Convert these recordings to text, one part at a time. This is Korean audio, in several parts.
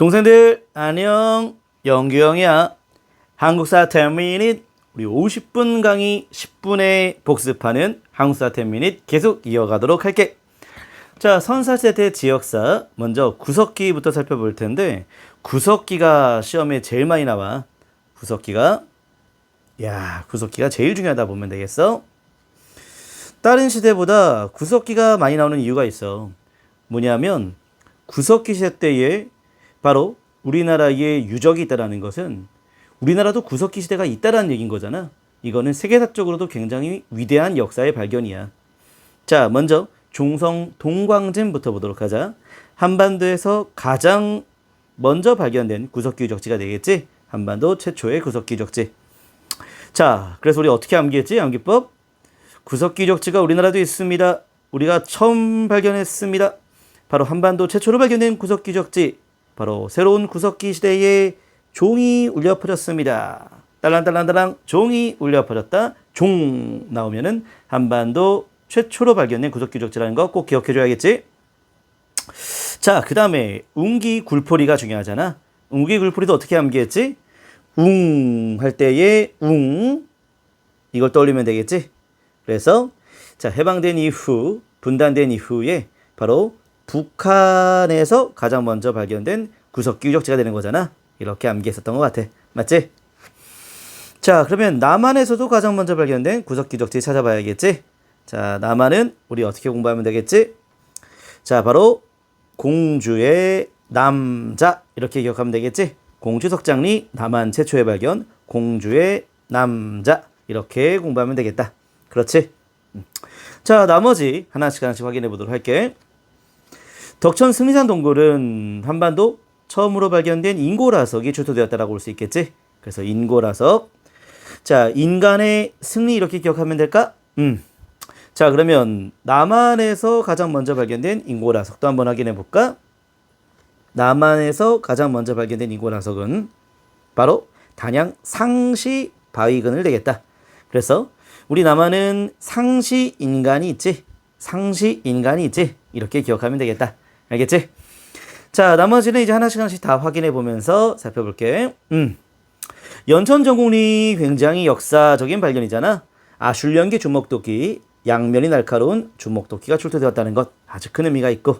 동생들 안녕. 영규형이야. 한국사 10미닛 우리 50분 강의 10분에 복습하는 한국사 10미닛 계속 이어가도록 할게. 자 선사세대 지역사 먼저 구석기부터 살펴볼 텐데 구석기가 시험에 제일 많이 나와. 구석기가 야 구석기가 제일 중요하다 보면 되겠어? 다른 시대보다 구석기가 많이 나오는 이유가 있어. 뭐냐면 구석기 시대 때에 바로 우리나라에 유적이 있다라는 것은 우리나라도 구석기 시대가 있다라는 얘기인 거잖아. 이거는 세계사적으로도 굉장히 위대한 역사의 발견이야. 자, 먼저 종성 동광진부터 보도록 하자. 한반도에서 가장 먼저 발견된 구석기 유적지가 되겠지? 한반도 최초의 구석기 유적지. 자, 그래서 우리 어떻게 암기했지? 암기법? 구석기 유적지가 우리나라도 있습니다. 우리가 처음 발견했습니다. 바로 한반도 최초로 발견된 구석기 유적지. 바로 새로운 구석기 시대에 종이 울려 퍼졌습니다. 딸랑딸랑딸랑 종이 울려 퍼졌다. 종 나오면은 한반도 최초로 발견된 구석기 유적지라는 거 꼭 기억해 줘야겠지? 자, 그 다음에 웅기 굴포리가 중요하잖아. 웅기 굴포리도 어떻게 암기했지? 웅 할 때의 웅 이걸 떠올리면 되겠지? 그래서 자 해방된 이후 분단된 이후에 바로 북한에서 가장 먼저 발견된 구석기 유적지가 되는 거잖아. 이렇게 암기했었던 것 같아. 맞지? 자 그러면 남한에서도 가장 먼저 발견된 구석기 유적지 찾아봐야겠지? 자 남한은 우리 어떻게 공부하면 되겠지? 자 바로 공주의 남자 이렇게 기억하면 되겠지? 공주 석장리 남한 최초의 발견 공주의 남자 이렇게 공부하면 되겠다. 그렇지? 음. 자 나머지 하나씩 하나씩 확인해 보도록 할게. 덕천 승리산 동굴은 한반도 처음으로 발견된 인고라석이 출토되었다라고 볼 수 있겠지? 그래서 인고라석. 자, 인간의 승리 이렇게 기억하면 될까? 음. 자, 그러면 남한에서 가장 먼저 발견된 인고라석도 한번 확인해 볼까? 남한에서 가장 먼저 발견된 인고라석은 바로 단양 상시 바위근을 되겠다. 그래서 우리 남한은 상시 인간이 있지. 상시 인간이 있지. 이렇게 기억하면 되겠다. 알겠지? 자, 나머지는 이제 하나씩 하나씩 다 확인해 보면서 살펴볼게. 음. 연천 전공리 굉장히 역사적인 발견이잖아. 아슐련기 주먹도끼, 양면이 날카로운 주먹도끼가 출토되었다는 것 아주 큰 의미가 있고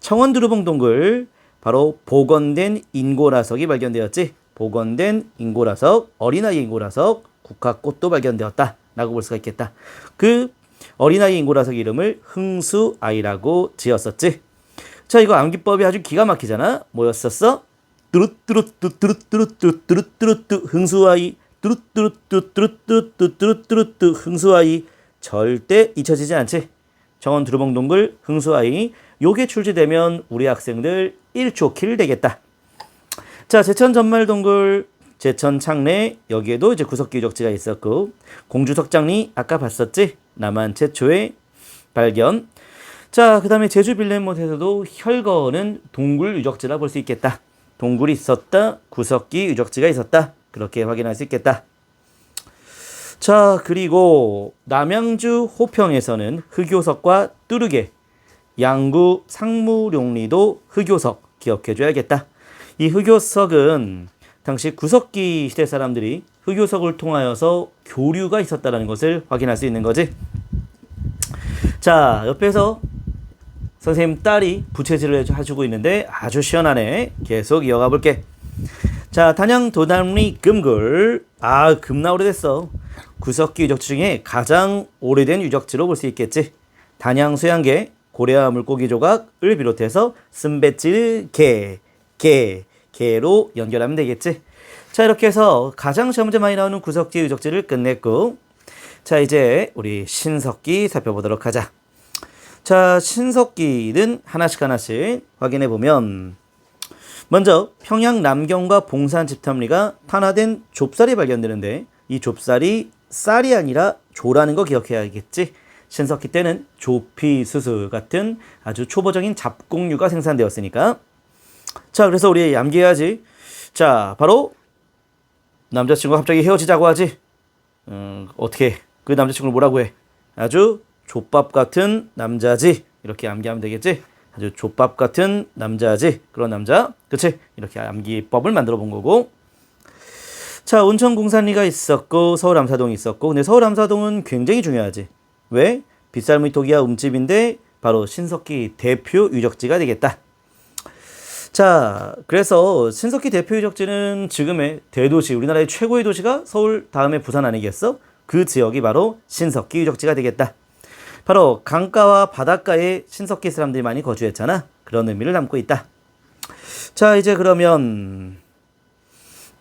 청원 두루봉 동굴 바로 복원된 인고라석이 발견되었지. 복원된 인고라석, 어린아이 인고라석, 국화꽃도 발견되었다라고 볼 수가 있겠다. 그 어린아이 인고라석 이름을 흥수아이라고 지었었지. 자, 이거 암기법이 아주 기가 막히잖아. 뭐였었어? 뚜루뚜루뚜뚜루뚜루뚜뚜루뚜루뚜 흥수아이 뚜루뚜루뚜뚜루뚜뚜뚜루뚜 흥수아이 절대 잊혀지지 않지. 정원 두루봉 동굴 흥수아이 요게 출제되면 우리 학생들 1초 킬 되겠다. 자, 제천 전말 동굴 제천 창내 여기에도 이제 구석기 유적지가 있었고 공주석장리 아까 봤었지? 남한 최초의 발견. 자, 그 다음에 제주 빌레못에서도 혈거는 동굴 유적지라 볼 수 있겠다. 동굴이 있었다. 구석기 유적지가 있었다. 그렇게 확인할 수 있겠다. 자, 그리고 남양주 호평에서는 흑요석과 뚜르게, 양구 상무룡리도 흑요석 기억해 줘야겠다. 이 흑요석은 당시 구석기 시대 사람들이 흑요석을 통하여서 교류가 있었다는 것을 확인할 수 있는 거지. 자, 옆에서 선생님 딸이 부채질을 해주고 있는데 아주 시원하네. 계속 이어가 볼게. 자, 단양 도담리 금굴. 아, 금나 오래됐어. 구석기 유적지 중에 가장 오래된 유적지로 볼 수 있겠지. 단양 수양계, 고래와 물고기 조각을 비롯해서 쓴배질 개, 개, 개로 연결하면 되겠지. 자, 이렇게 해서 가장 시험 문제 많이 나오는 구석지 유적지를 끝냈고, 자, 이제 우리 신석기 살펴보도록 하자. 자, 신석기는 하나씩 하나씩 확인해 보면, 먼저 평양 남경과 봉산 집탐리가 탄화된 좁쌀이 발견되는데, 이 좁쌀이 쌀이 아니라 조라는 거 기억해야겠지. 신석기 때는 조피 수수 같은 아주 초보적인 잡곡류가 생산되었으니까. 자, 그래서 우리 암기해야지. 자, 바로 남자친구가 갑자기 헤어지자고 하지. 음, 어떻게 그 남자친구를 뭐라고 해? 아주 족밥 같은 남자지. 이렇게 암기하면 되겠지. 아주 족밥 같은 남자지. 그런 남자. 그치? 이렇게 암기법을 만들어 본 거고. 자, 온천 공산리가 있었고 서울 암사동이 있었고 근데 서울 암사동은 굉장히 중요하지. 왜? 빗살무이 토기와 움집인데 바로 신석기 대표 유적지가 되겠다. 자, 그래서 신석기 대표 유적지는 지금의 대도시, 우리나라의 최고의 도시가 서울 다음에 부산 아니겠어? 그 지역이 바로 신석기 유적지가 되겠다. 바로 강가와 바닷가에 신석기 사람들이 많이 거주했잖아. 그런 의미를 담고 있다. 자, 이제 그러면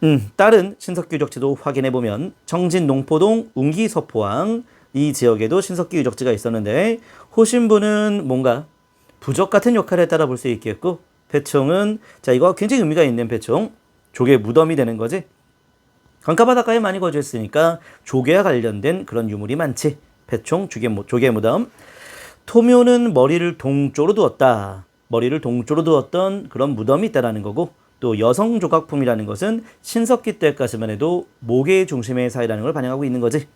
음, 다른 신석기 유적지도 확인해 보면 청진 농포동 웅기 서포항 이 지역에도 신석기 유적지가 있었는데 호신부는 뭔가 부적 같은 역할을 했다라 볼 수 있겠고 배총은 자 이거 굉장히 의미가 있는 배총 조개 무덤이 되는 거지 강가 바닷가에 많이 거주했으니까 조개와 관련된 그런 유물이 많지 배총 조개, 무- 조개 무덤 토묘는 머리를 동쪽으로 두었다 머리를 동쪽으로 두었던 그런 무덤이 있다라는 거고 또 여성 조각품이라는 것은 신석기 때까지만 해도 목의 중심의 사회라는 걸 반영하고 있는 거지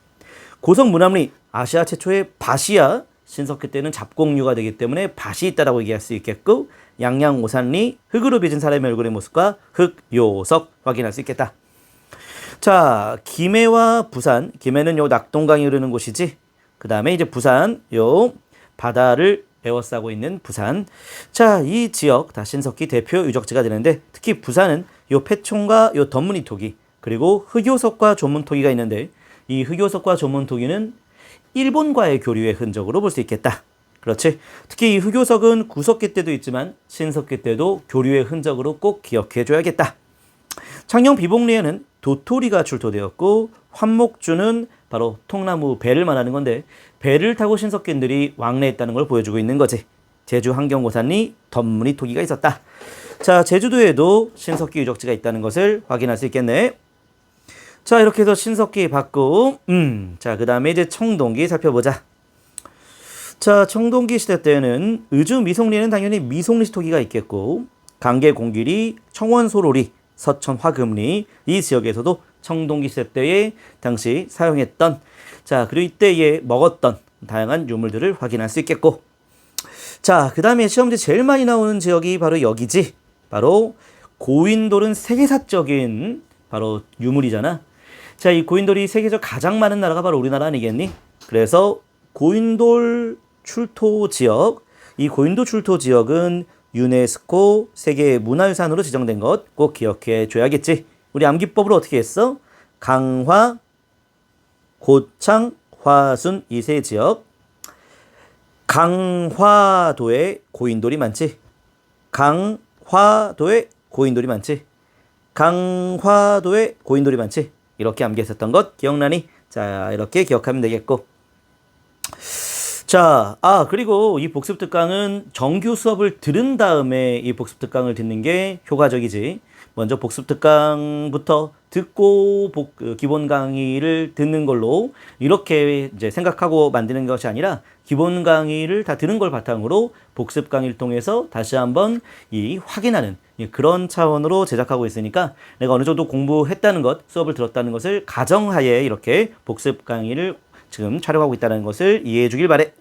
고성 문암리 아시아 최초의 밭이야 신석기 때는 잡곡류가 되기 때문에 밭이 있다라고 얘기할 수 있겠고 양양 오산리 흙으로 빚은 사람의 얼굴의 모습과 흙 요석 확인할 수 있겠다. 자 김해와 부산 김해는 요 낙동강이 흐르는 곳이지. 그 다음에 이제 부산 요 바다를 에워싸고 있는 부산. 자, 이 지역 다 신석기 대표 유적지가 되는데 특히 부산은 요 폐총과 요 덧무늬 토기 그리고 흑요석과 조문 토기가 있는데 이 흑요석과 조문 토기는 일본과의 교류의 흔적으로 볼 수 있겠다. 그렇지. 특히 이 흑요석은 구석기 때도 있지만 신석기 때도 교류의 흔적으로 꼭 기억해 줘야겠다. 창녕 비봉리에는 도토리가 출토되었고 환목주는 바로 통나무 배를 말하는 건데 배를 타고 신석기인들이 왕래했다는 걸 보여주고 있는 거지. 제주 한경고산리 덧무늬 토기가 있었다. 자, 제주도에도 신석기 유적지가 있다는 것을 확인할 수 있겠네. 자, 이렇게 해서 신석기 받고, 음, 자, 그 다음에 이제 청동기 살펴보자. 자, 청동기 시대 때는 의주 미송리에는 당연히 미송리 토기가 있겠고, 강계 공길이 청원 소로리, 서천 화금리 이 지역에서도 청동기 시대 때에 당시 사용했던 자 그리고 이때에 먹었던 다양한 유물들을 확인할 수 있겠고. 자 그 다음에 시험지 제일 많이 나오는 지역이 바로 여기지. 바로 고인돌은 세계사적인 바로 유물이잖아. 자 이 고인돌이 세계적 가장 많은 나라가 바로 우리나라 아니겠니? 그래서 고인돌 출토 지역 이 고인돌 출토 지역은 유네스코 세계 문화유산으로 지정된 것 꼭 기억해 줘야겠지. 우리 암기법으로 어떻게 했어? 강화, 고창, 화순 이 세 지역. 강화도에 고인돌이 많지. 강화도에 고인돌이 많지. 강화도에 고인돌이 많지. 이렇게 암기했었던 것 기억나니? 자, 이렇게 기억하면 되겠고. 자, 아, 그리고 이 복습 특강은 정규 수업을 들은 다음에 이 복습 특강을 듣는 게 효과적이지. 먼저 복습 특강부터 듣고 복, 그 기본 강의를 듣는 걸로 이렇게 이제 생각하고 만드는 것이 아니라 기본 강의를 다 들은 걸 바탕으로 복습 강의를 통해서 다시 한번 이 확인하는 예, 그런 차원으로 제작하고 있으니까 내가 어느 정도 공부했다는 것, 수업을 들었다는 것을 가정하에 이렇게 복습 강의를 지금 촬영하고 있다는 것을 이해해 주길 바래.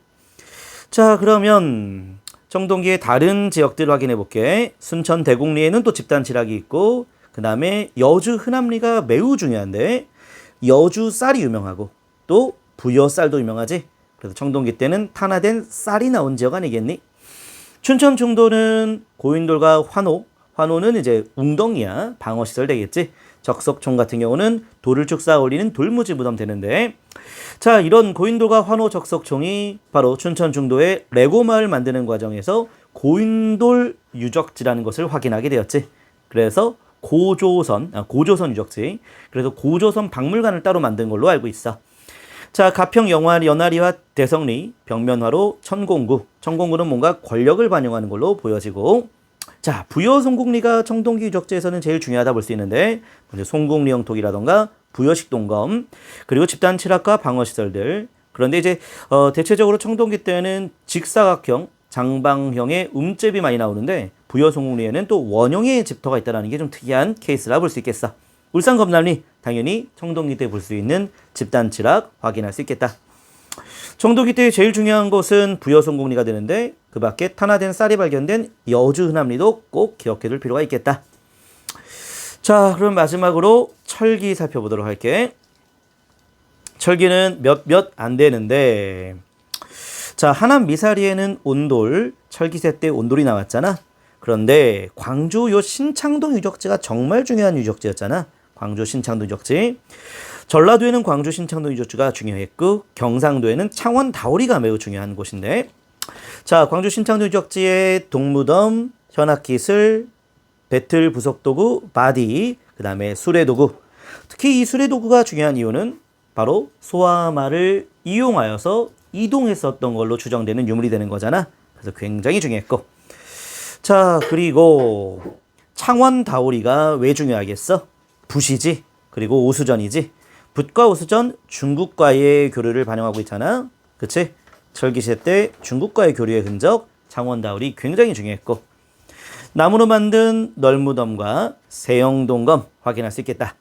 자, 그러면 청동기의 다른 지역들 확인해 볼게. 순천 대곡리에는 또 집단 칠학이 있고, 그 다음에 여주 흔암리가 매우 중요한데, 여주 쌀이 유명하고, 또 부여 쌀도 유명하지. 그래서 청동기 때는 탄화된 쌀이 나온 지역 아니겠니? 춘천 중도는 고인돌과 환호, 환호는 이제 웅덩이야 방어시설 되겠지. 적석총 같은 경우는 돌을 쭉 쌓아 올리는 돌무지 무덤 되는데 자 이런 고인돌과 환호 적석총이 바로 춘천 중도의 레고 마을 만드는 과정에서 고인돌 유적지라는 것을 확인하게 되었지. 그래서 고조선 아, 고조선 유적지 그래서 고조선 박물관을 따로 만든 걸로 알고 있어. 자, 가평 영화 연화리와 대성리, 벽면화로 천공구. 천공구는 뭔가 권력을 반영하는 걸로 보여지고, 자, 부여 송국리가 청동기 유적지에서는 제일 중요하다 볼 수 있는데, 먼저 송국리 영토기라던가 부여식 동검, 그리고 집단 칠학과 방어 시설들. 그런데 이제 어, 대체적으로 청동기 때는 직사각형, 장방형의 움잽이 많이 나오는데 부여 송국리에는 또 원형의 집터가 있다는 게 좀 특이한 케이스라 볼 수 있겠어. 울산 검남리 당연히 청동기 때 볼 수 있는 집단 칠학 확인할 수 있겠다. 청동기 때 제일 중요한 것은 부여 송국리가 되는데 그 밖에 탄화된 쌀이 발견된 여주 흔함리도 꼭 기억해 둘 필요가 있겠다. 자, 그럼 마지막으로 철기 살펴보도록 할게. 철기는 몇 몇 안 되는데 자, 하남 미사리에는 온돌, 철기세 때 온돌이 나왔잖아. 그런데 광주 요 신창동 유적지가 정말 중요한 유적지였잖아. 광주 신창동 유적지. 전라도에는 광주 신창동 유적지가 중요했고 경상도에는 창원 다오리가 매우 중요한 곳인데 자, 광주 신창동 유적지의 동무덤, 현악기술, 배틀 부속도구, 바디, 그 다음에 수레도구. 특히 이 수레도구가 중요한 이유는 바로 소화말을 이용하여서 이동했었던 걸로 추정되는 유물이 되는 거잖아. 그래서 굉장히 중요했고. 자, 그리고 창원 다오리가 왜 중요하겠어? 붓이지. 그리고 오수전이지. 붓과 오수전 중국과의 교류를 반영하고 있잖아. 그치? 철기세 때 중국과의 교류의 흔적 다오리 굉장히 중요했고. 나무로 만든 널무덤과 세영동검 확인할 수 있겠다.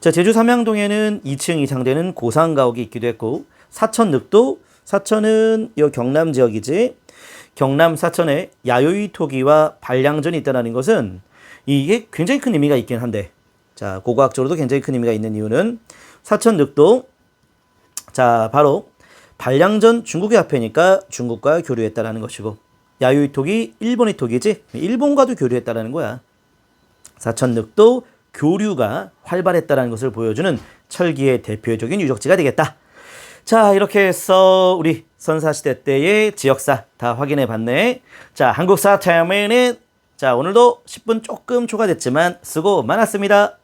자, 제주 삼양동에는 2층 이상 되는 고상 가옥이 있기도 했고 사천 늑도 사천은 이 경남 지역이지. 경남 사천에 야요이 토기와 발량전이 있다는 것은 이게 굉장히 큰 의미가 있긴 한데 자, 고고학적으로도 굉장히 큰 의미가 있는 이유는 사천 늑도 자, 바로 발량전 중국의 화폐니까 중국과 교류했다라는 것이고 야요이 토기 일본의 토기지 일본과도 교류했다라는 거야. 사천늑도 교류가 활발했다라는 것을 보여주는 철기의 대표적인 유적지가 되겠다. 자, 이렇게 해서 우리 선사시대 때의 지역사 다 확인해 봤네. 자, 한국사 10 minute. 자, 오늘도 10분 조금 초과됐지만 수고 많았습니다.